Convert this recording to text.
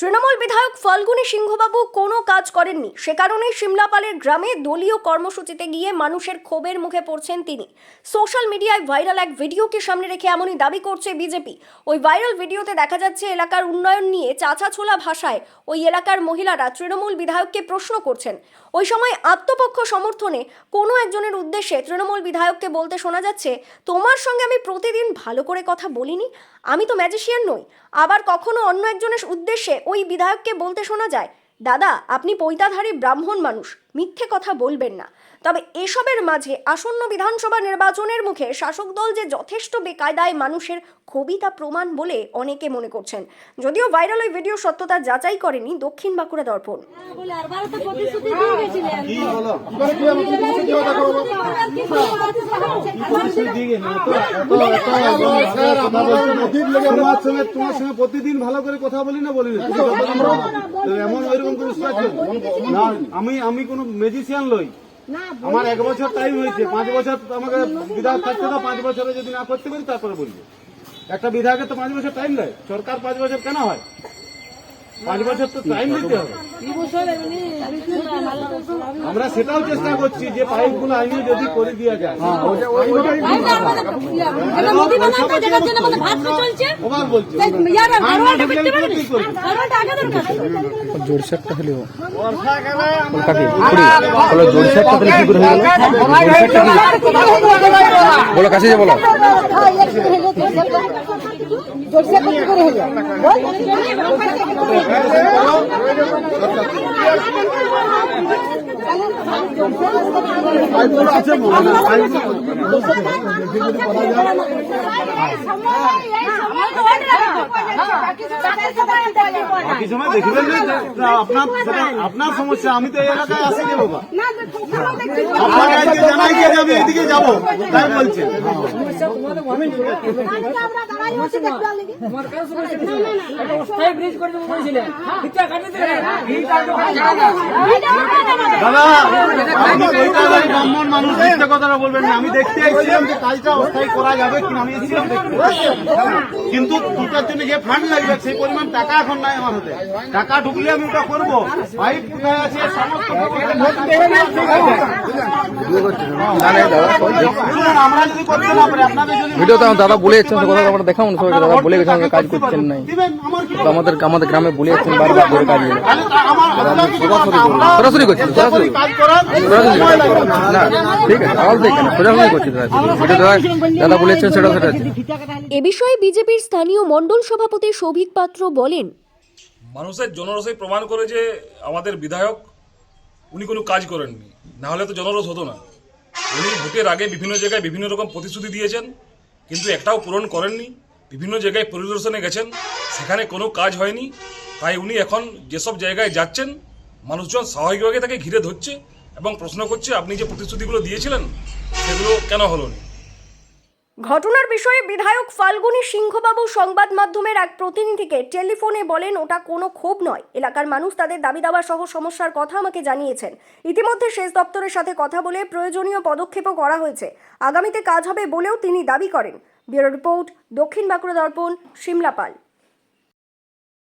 তৃণমূল বিধায়ক ফাল্গুনী সিংহবাবু কোনো কাজ করেননি। সে কারণেই সিমলাপালের গ্রামে দলীয় কর্মসূচিতে গিয়ে মানুষের ক্ষোভের মুখে পড়ছেন তিনি। সোশ্যাল মিডিয়ায় ভাইরাল এক ভিডিওকে সামনে রেখে এমনই দাবি করছে বিজেপি। ওই ভাইরাল ভিডিওতে দেখা যাচ্ছে এলাকার উন্নয়ন নিয়ে চাচা ছোলা ভাষায় ওই এলাকার মহিলারা তৃণমূল বিধায়ককে প্রশ্ন করছেন। ওই সময় আত্মপক্ষ সমর্থনে কোনো একজনের উদ্দেশ্যে তৃণমূল বিধায়ককে বলতে শোনা যাচ্ছে, তোমার সঙ্গে আমি প্রতিদিন ভালো করে কথা বলিনি। আমি তো ম্যাজিশিয়ান নই। আবার কখনো অন্য একজনের উদ্দেশ্যে ওই বিধায়ককে বলতে শোনা যায়? দাদা, আপনি পৈতাধারী ব্রাহ্মণ মানুষ, মিথ্যে কথা বলবেন না। তবে এসবের মাঝে আসন্ন বিধানসভা নির্বাচনের মুখে শাসক দল যে যথেষ্ট বেকায়দায় মানুষের কবিতা প্রমাণ বলে অনেকে মনে করছেন। যদিও ভাইরাল ওই ভিডিও সত্যতা যাচাই করেনি দক্ষিণ বাঁকুড়া দর্পণ। প্রতিদিন ভালো করে কথা বলি না বলি এমন? না আমি আমি কোনো মেজিশিয়ান লই আমার এক বছর টাইম হয়েছে পাঁচ বছর আমাকে বিধায়ক থাকতে না পাঁচ বছরে যদি না করতে পারি তারপরে বলব। একটা বিধায়কের তো পাঁচ বছর টাইম দেয় সরকার পাঁচ বছর কেন হয়? পাঁচ বছর তো টাইম দিতে হবে। আমরা সেটাও চেষ্টা করছি যে পাইপগুলো আইনে যদি করে দেওয়া যায়। হলেও হলে কি? করে বলো কাছে যে বলো বাকি সময় দেখবেন না যে আপনার সমস্যা আমি তো এই এলাকায় আসি যে বাবা আপনার কাছে জানাই দিয়ে যাবে এদিকে যাব তাই বলছে। কথাটা বলবেন না আমি দেখতে এসেছিলাম যে কাজটা অস্থায়ী করা যাবে কিনা আমি এসেছিলাম কিন্তু দুটার জন্য যে ফান্ড লাগবে সেই পরিমাণ টাকা এখন নাই আমার হাতে টাকা ঢুকলে আমি ওটা করব পাইপ কোথায় আছে সমস্ত আমরা যদি করতে না পারি আপনাদের যদি ভিডিওতে আমার দাদা বলে যাচ্ছেন কথা আমরা দেখাবো না সবাইকে দাদা বলে গেছে কাজ করছেন নাই। আমাদের আমাদের গ্রামে বলে যাচ্ছেন বারবার করে কাজ নেই। সরাসরি করছি সরাসরি না। ঠিক আছে আওয়াজ দেখেন সরাসরি করছি দাদা দাদা দাদা বলেছেন সেটা সেটা এ বিষয়ে বিজেপির স্থানীয় মণ্ডল সভাপতি সৌভিক পাত্র বলেন মানুষের জনরসই প্রমাণ করে যে আমাদের বিধায়ক উনি কোনো কাজ করেননি। না হলে তো জনরস হতো না। উনি ভোটের আগে বিভিন্ন জায়গায় বিভিন্ন রকম প্রতিশ্রুতি দিয়েছেন কিন্তু একটাও পূরণ করেননি। বিভিন্ন জায়গায় পরিদর্শনে গেছেন, সেখানে কোনো কাজ হয়নি। তাই উনি এখন যেসব জায়গায় যাচ্ছেন, মানুষজন স্বাভাবিকভাবে তাকে ঘিরে ধরছে এবং প্রশ্ন করছে, আপনি যে প্রতিশ্রুতিগুলো দিয়েছিলেন, সেগুলো কেন হলো না ঘটনার বিষয়ে বিধায়ক ফাল্গুনী সিংহবাবু সংবাদ মাধ্যমের এক প্রতিনিধিকে টেলিফোনে বলেন, ওটা কোনো ক্ষোভ নয়। এলাকার মানুষ তাদের দাবি দাবা সহ সমস্যার কথা আমাকে জানিয়েছেন। ইতিমধ্যে সেচ দপ্তরের সাথে কথা বলে প্রয়োজনীয় পদক্ষেপও করা হয়েছে। আগামীতে কাজ হবে বলেও তিনি দাবি করেন। ব্যুরো রিপোর্ট দক্ষিণ বাঁকুড়া দর্পণ সিমলাপাল